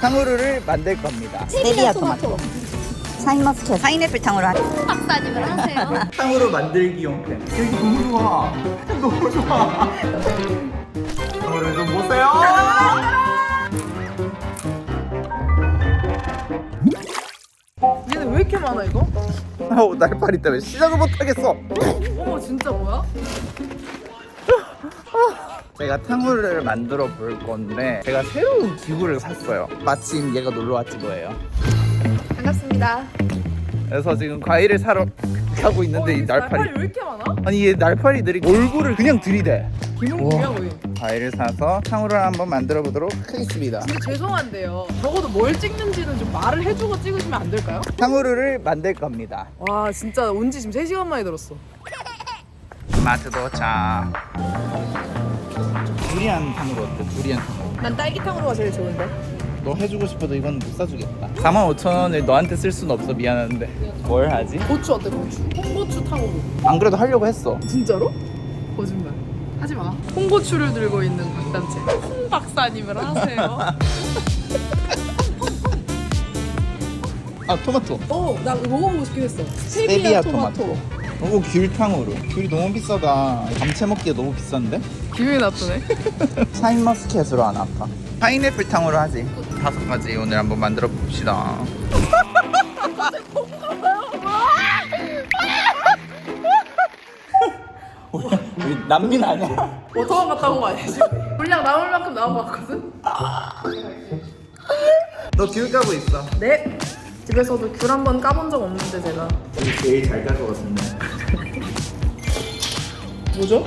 탕후루를 만들 겁니다. 세비야 토마토. 샤인머스켓 파인애플 탕으로 하 박사님을 하세요. 탕후루 만들기용 펜. 이거 너무 좋아. 너무 좋아. 탕후루 좀 보세요. 얘는 왜 이렇게 많아 이거? 아우 날파리 때문에 시작을 못 하겠어. 어머 진짜 뭐야? 제가 탕후루를 만들어 볼 건데 제가 새로운 기구를 샀어요. 마침 얘가 놀러 왔지 뭐예요. 반갑습니다. 그래서 지금 과일을 사러 가고 있는데 이 날파리. 왜 이렇게 많아? 아니 얘 날파리들이 얼굴을 그냥 들이대. 기능이야 거의. 과일을 사서 탕후루를 한번 만들어 보도록 하겠습니다. 근데 죄송한데요. 적어도 뭘 찍는지는 좀 말을 해주고 찍으시면 안 될까요? 탕후루를 만들 겁니다. 와 진짜 온 지 지금 3시간 만에 들었어. 마트 도착. 두리안 탕후루 어때? 두리안 탕후루. 난 딸기탕으로가 제일 좋은데. 너 해주고 싶어도 이건 못 사주겠다. 45,000원을 너한테 쓸 순 없어 미안한데. 뭘 하지? 고추 어때 고추? 홍고추 탕후루. 안 그래도 하려고 했어. 진짜로? 거짓말. 하지 마. 홍고추를 들고 있는 박단체. 홍 박사님을 하세요. 아 토마토. 어, 나 이거 먹어보고 싶긴 했어. 세비야 토마토. 너무 귤탕후루. 귤이 너무 비싸다. 감채 먹기에 너무 비싼데? 기분이 나쁘네. 샤인머스켓으로 하나 아까. 파인애플 탕후루 하지. 다섯 가지 오늘 한번 만들어 봅시다. 우리 난민 아니야? 워터만 갔다 온 거 아니야 지금? 분량 남을 만큼 나온 거 같거든? 너 귤 까고 있어. 네. 집에서도 귤 한 번 까본 적 없는데 제가. 귤 제일 잘 가져왔었네. 뭐죠?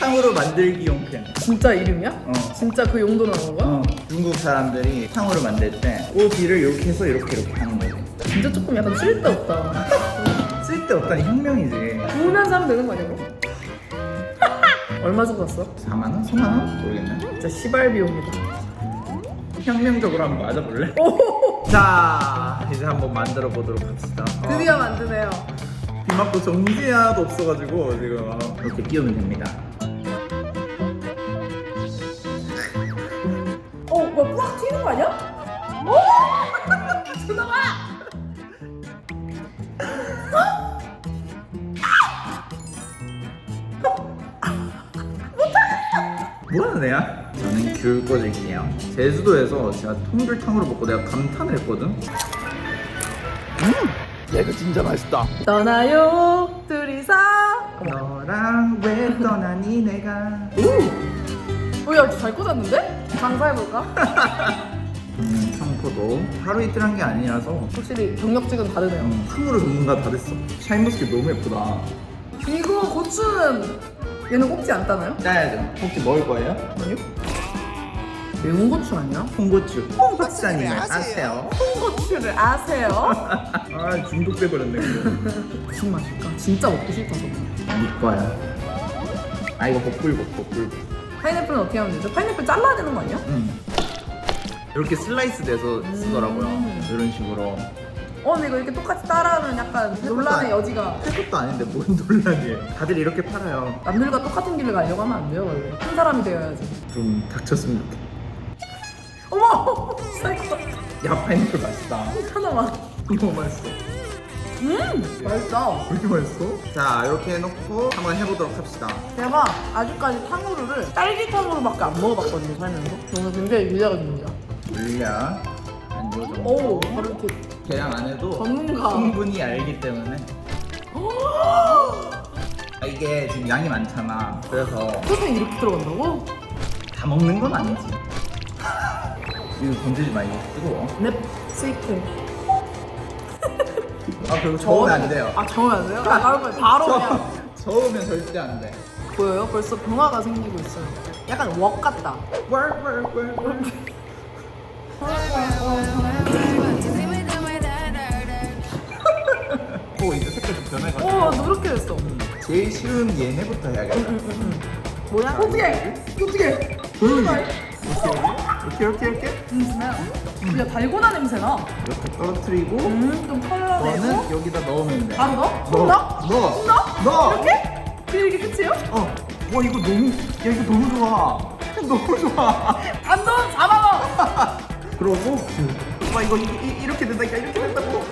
탕후루 만들기용 펜. 진짜 이름이야? 어. 진짜 그 용도로 나온 거야? 어, 중국 사람들이 탕후루 만들 때 오디를 이렇게 해서 이렇게 이렇게 하는 거지. 진짜 조금 약간 쓸데없다. 쓸데없다니 혁명이지. 부으면서 하면 되는 거 아니야 그럼? 얼마 주고 샀어? 4만 원? 3만 원? 모르겠네. 진짜 시발 비용이다. 혁명적으로 한번 맞아볼래? 자, 이제 한번 만들어 보도록 합시다. 드디어 만드네요. 비 맞고 정지 하나도 없어가지고 지금 이렇게 끼우면 됩니다. 뭐하는 애야? 저는 귤 꽂을게요. 제주도에서 제가 통귤탕으로 먹고 내가 감탄을 했거든. 음, 얘가 진짜 맛있다. 떠나요 둘이서. 너랑 왜 떠나니 내가. 뭐야 잘 꽂았는데? 장사해볼까? 음, 청포도 하루 이틀 한 게 아니라서 확실히 경력직은 다르네요. 음, 탕후루 전문가 다 됐어. 샤인머스켓 너무 예쁘다. 이거 고추는 얘는 꼽지 않다나요? 짜야죠. 혹시 먹을 거예요? 아니요. 매운 고추 아니야? 홍고추. 홍박사님을 아세요? 홍고추를 아세요? 아 중독돼 버렸네 그거. 무슨 맛일까? 진짜 먹고 싶어서. 네 거야. 아 이거 복불복 복불복. 파인애플은 어떻게 하면 되죠? 파인애플 잘라야 되는 거 아니야? 음. 이렇게 슬라이스 돼서 쓰더라고요. 음. 이런 식으로. 어 근데 이거 이렇게 똑같이 따라하면 약간 논란의 여지가 할 것도 아닌데 뭔 논란이에요. 다들 이렇게 팔아요. 남들과 똑같은 길을 가려고 하면 안 돼요 원래 한 사람이 되어야지 좀 닥쳤으면 좋겠다. 어머! 사이코 야 파인애플 맛있다. 하나만 너무 맛있어. 음! 맛있다 왜 이렇게 맛있어? 자 이렇게 해놓고 한번 해보도록 합시다. 제가 아직까지 탕후루를 딸기탕후루밖에 안 먹어봤거든요 살면서 오늘 굉장히 기대가 됩니다 물량 한요 정도. 오 바로 이렇게 계량 안 해도 전문가 충분히 알기 때문에. 아, 이게 지금 양이 많잖아. 그래서 소스에 이렇게 들어간다고? 다 먹는 건 아니지. 이거 건들지 마, 이거 뜨거워. 넵 스위트 아, 그리고 저으면 안 돼요. 아 저으면 안 돼요? 아 바로 그냥 저, 저으면 절대 안 돼. 보여요? 벌써 변화가 생기고 있어요 약간 웍 같다 월 월 월 월. 좀 변해가지고. 오 누렇게 됐어 제일 쉬운 얘네부터 해야겠다. 뭐야? 어떻게? 어떻게? 조용히. 이렇게, 이렇게, 이렇게. 냄새나 진짜 달고나 냄새나 이렇게 떨어뜨리고, 음 좀 털어내고 너는 여기다 넣으면 돼. 바로 넣어? 손 넣어? 넣어. 손 넣어? 넣어. 이렇게? 그냥 이게 끝이에요? 어. 와, 이거 너무, 야, 이거 너무 좋아. 너무 좋아. 안 넣으면 4만 원 그러고 와 이거 이, 이, 이렇게 된다니까 이렇게 된다고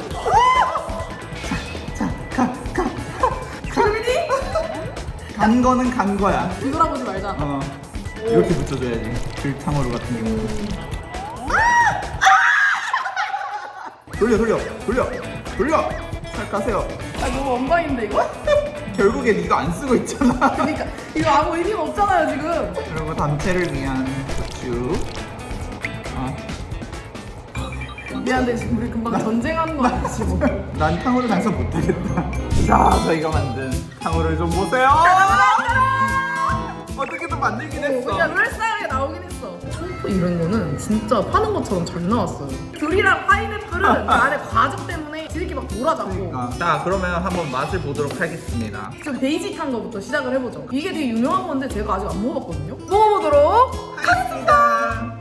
간 거는 간 거야. 뒤돌아보지 말자. 어. 이렇게 붙여줘야지. 들탕으로 같은 경우는 돌려 돌려 돌려 돌려. 잘 까세요. 아 너무 엉망인데 이거? 결국엔 이거 안 쓰고 있잖아. 그러니까 이거 아무 의미가 없잖아요 지금. 그리고 단체를 위한 고추 아, 미안한데 지금 우리 금방 전쟁하는 거 아니지 뭐. 난 탕후루 장사 못하겠다 자 저희가 만든 탕후루를 좀 보세요 어떻게든 만들긴 했어 그냥 롤싸하게 나오긴 했어. 청포 이런 거는 진짜 파는 것처럼 잘 나왔어요. 귤이랑 파인애플은 그 안에 과즙 때문에 지들끼리 막 돌아가고. 그러니까. 자 그러면 한번 맛을 보도록 하겠습니다 좀 베이직한 거부터 시작을 해보죠. 이게 되게 유명한 건데 제가 아직 안 먹어봤거든요. 먹어보도록. 하겠습니다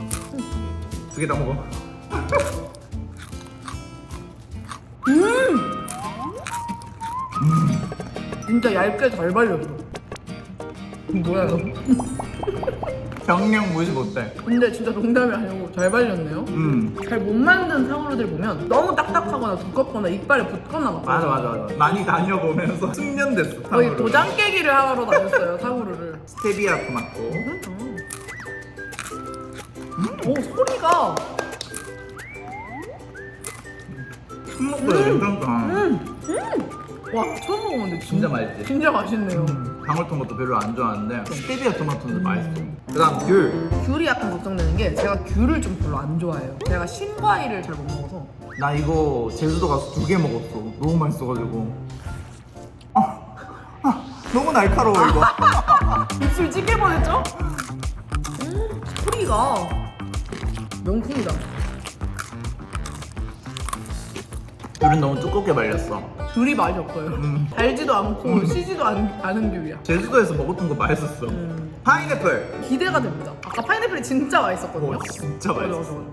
두 개 다 먹어 진짜 얇게 잘 발렸어. 뭐야 이거? 경력 무시 못해 근데 진짜 농담이 아니고 잘 발렸네요. 음. 잘 못 만든 탕후루들 보면 너무 딱딱하거나 두껍거나 이빨에 붙거나 막 맞아 맞아 맞아. 많이 다녀보면서 숙련 됐어 거의 탕후루 도장 깨기를 하러 다녔어요 탕후루를. 스테비아 토마토 오 소리가. 생각보다 괜찮다 와 처음 먹어봤는데 진짜 맛있지? 진짜 맛있네요. 방울토마토 별로 안 좋아하는데 스테비아 토마토는 맛있어 그 다음 귤 귤이 약간 걱정되는 게 제가 귤을 좀 별로 안 좋아해요. 제가 신과일을 잘 못 먹어서. 나 이거 제주도 가서 두 개 먹었어. 너무 맛있어가지고. 아, 아, 너무 날카로워 이거. 입술 찢길 뻔했죠? 음, 소리가 명품이다. 귤은 너무 두껍게 말렸어. 귤이 맛이 없어요. 음. 달지도 않고 시지도 않, 않은 귤이야. 제주도에서 먹었던 거 맛있었어. 음, 파인애플. 기대가 됩니다. 아까 파인애플이 진짜 맛있었거든요. 오, 진짜 맞아, 맛있어. 맞아,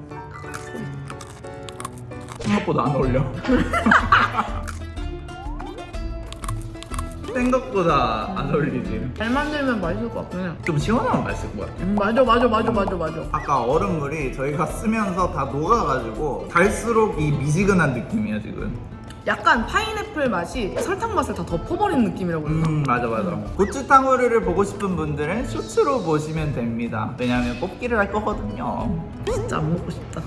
맞아. 생각보다 안 어울려. 생각보다 안 어울리지. 잘 만들면 맛있을 것 같긴 해요. 좀 시원하면 맛있을 것 같아. 음, 맞아, 맞아, 맞아, 맞아, 맞아. 아까 얼음물이 저희가 쓰면서 다 녹아가지고 갈수록 이 미지근한 느낌이야 지금. 약간 파인애플 맛이 설탕 맛을 다 덮어버리는 느낌이라고 해야 되나? 음 맞아 맞아 고추탕후루를 보고 싶은 분들은 쇼츠로 보시면 됩니다 왜냐하면 뽑기를 할 거거든요 진짜 안 먹고 싶다.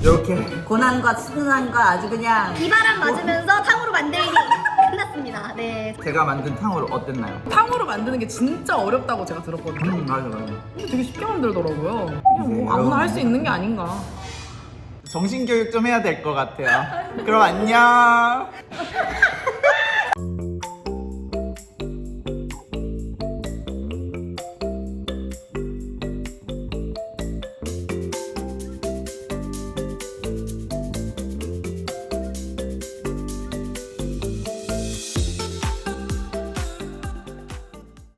이렇게 고난과 순환과 아주 그냥 비바람 맞으면서 탕후루 만들기 끝났습니다. 네. 제가 만든 탕후루 어땠나요? 탕후루 만드는 게 진짜 어렵다고 제가 들었거든요. 음 맞아 맞아 근데 되게 쉽게 만들더라고요. 그냥 뭐 아무나 할 수 있는 게 아닌가. 정신교육 좀 해야 될 것 같아요. 그럼 안녕